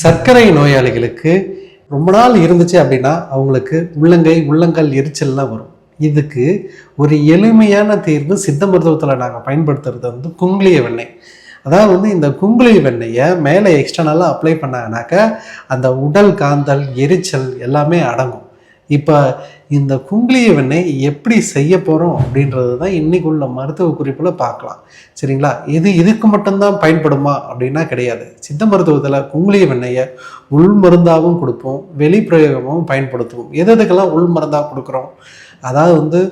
சர்க்கரை நோயாளிகளுக்கு ரொம்ப நாள் இருந்துச்சு அப்படின்னா அவங்களுக்கு உள்ளங்கை உள்ளங்கால் எரிச்சல்லாம் வரும். இதுக்கு ஒரு எளிமையான தீர்வு சித்த மருத்துவத்தில் நாங்கள் பயன்படுத்துறது வந்து குங்குளிய வெண்ணெய். அதாவது வந்து இந்த குங்குளி வெண்ணெயை மேலே எக்ஸ்டர்னலாக அப்ளை பண்ணாங்கனாக்கா அந்த உடல் காந்தல் எரிச்சல் எல்லாமே அடங்கும். இப்போ இந்த குங்குளிய வெண்ணெய் எப்படி செய்ய போகிறோம் அப்படின்றது தான் இன்னைக்கு உள்ள மருத்துவ குறிப்பில் பார்க்கலாம். சரிங்களா? இது இதுக்கு மட்டும்தான் பயன்படுமா அப்படின்னா கிடையாது. சித்த மருத்துவத்தில் குங்குளிய வெண்ணெயை உள் மருந்தாகவும் கொடுப்போம் வெளிப்பிரயோகமாகவும் பயன்படுத்துவோம். எது எதுக்கெல்லாம் உள் மருந்தாக கொடுக்குறோம்? அதாவது வந்து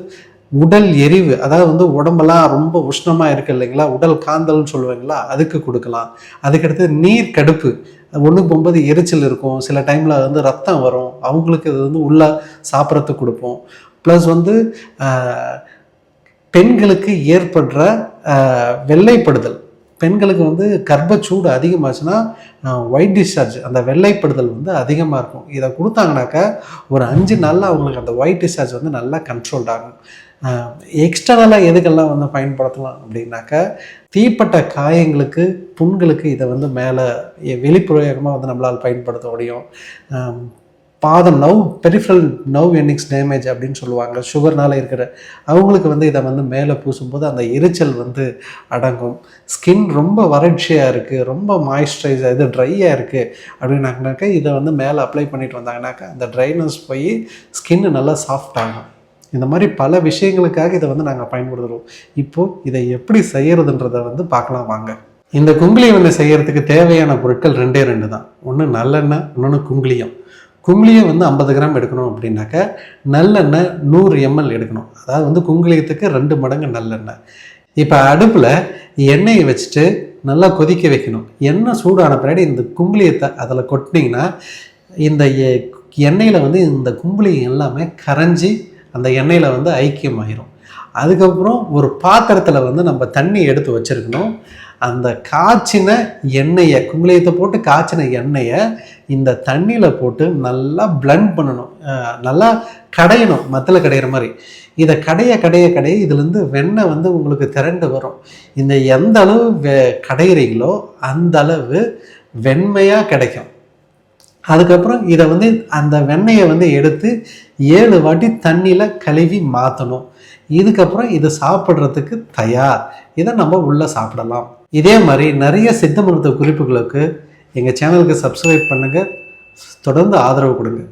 உடல் எரிவு அதாவது வந்து உடம்பெல்லாம் ரொம்ப உஷ்ணமாக இருக்கு இல்லைங்களா? உடல் காந்தல்னு சொல்லுவாங்களா? அதுக்கு கொடுக்கலாம். அதுக்கடுத்து நீர் கடுப்பு. ஒன்றுக்கு போகும்போது எரிச்சல் இருக்கும். சில டைமில் வந்து ரத்தம் வரும். அவங்களுக்கு இது வந்து உள்ள சாப்பிட்றதுக்கு கொடுப்போம். ப்ளஸ் வந்து பெண்களுக்கு ஏற்படுற வெள்ளைப்படுதல். பெண்களுக்கு வந்து கர்ப்பச்சூடு அதிகமாச்சுன்னா ஒயிட் டிஸ்சார்ஜ் அந்த வெள்ளைப்படுதல் வந்து அதிகமாக இருக்கும். இதை கொடுத்தாங்கனாக்கா ஒரு அஞ்சு நாளில் அவங்களுக்கு அந்த ஒயிட் டிஸ்சார்ஜ் வந்து நல்லா கண்ட்ரோல்ட் ஆகும். எக்ஸ்டர்னலாக எதுக்கெல்லாம் வந்து பயன்படுத்தலாம் அப்படின்னாக்கா தீப்பட்ட காயங்களுக்கு புண்களுக்கு இதை வந்து மேலே வெளிப்புறமாக வந்து நம்மளால் பயன்படுத்த முடியும். பாதம் நவ் பெரிஃபரல் நவ் என்னிக்ஸ் டேமேஜ் அப்படின்னு சொல்லுவாங்க. சுகர்னால் இருக்கிற அவங்களுக்கு வந்து இதை வந்து மேலே பூசும்போது அந்த எரிச்சல் வந்து அடங்கும். ஸ்கின் ரொம்ப வறட்சியாக இருக்குது ரொம்ப மாய்ஸ்சரைஸாக இது ட்ரையாக இருக்குது அப்படின்னாக்கா இதை வந்து மேலே அப்ளை பண்ணிட்டு வந்தாங்கனாக்கா அந்த ட்ரைனஸ் போய் ஸ்கின் நல்லா சாஃப்ட் ஆகும். இந்த மாதிரி பல விஷயங்களுக்காக இதை வந்து நாங்கள் பயன்படுத்துகிறோம் இப்போது இதை எப்படி செய்கிறதுன்றதை வந்து பார்க்கலாம் வாங்க. இந்த குங்குளிய வந்து செய்கிறதுக்கு தேவையான பொருட்கள் ரெண்டே ரெண்டு தான். ஒன்று நல்லெண்ணெய் இன்னொன்று குங்குளியம் குங்குளியம் வந்து ஐம்பது கிராம் எடுக்கணும் அப்படின்னாக்க நல்லெண்ணெய் நூறு எம்எல் எடுக்கணும். அதாவது வந்து குங்குளியத்துக்கு ரெண்டு மடங்கு நல்லெண்ணெய். இப்போ அடுப்பில் எண்ணெயை வச்சுட்டு நல்லா கொதிக்க வைக்கணும். எண்ணெய் சூடான பின்னாடி இந்த குங்குளியத்தை அதில் கொட்டினீங்கன்னா இந்த எ- எண்ணெயில் வந்து இந்த குங்குளியம் எல்லாமே கரைஞ்சி அந்த எண்ணெயில் வந்து ஐக்கியமாயிரும். அதுக்கப்புறம் ஒரு பாத்திரத்தில் வந்து நம்ம தண்ணி எடுத்து வச்சிருக்கணும். அந்த காய்ச்சின எண்ணெயை குங்குளியத்தை போட்டு காய்ச்சின எண்ணெயை இந்த தண்ணியில் போட்டு நல்லா பிளண்ட் பண்ணணும். நல்லா கடையணும் மத்தில் கடையிற மாதிரி. இதை கடைய கடைய கடைய இதுலேருந்து வெண்ணெய் வந்து உங்களுக்கு திரண்டு வரும். இந்த எந்த அளவு வெ கடையிறீங்களோ அந்த அளவு வெண்மையாக கிடைக்கும். அதுக்கப்புறம் இதை வந்து அந்த வெண்ணெயை வந்து எடுத்து ஏழு வாட்டி தண்ணியில் கழுவி மாற்றணும் இதுக்கப்புறம் இதை சாப்பிட்றதுக்கு தயார். இதை நம்ம உள்ளே சாப்பிடலாம். இதே மாதிரி நிறைய சித்த மருத்துவ குறிப்புகளுக்கு எங்கள் சேனலுக்கு சப்ஸ்கிரைப் பண்ணுங்கள் தொடர்ந்து ஆதரவு கொடுங்க.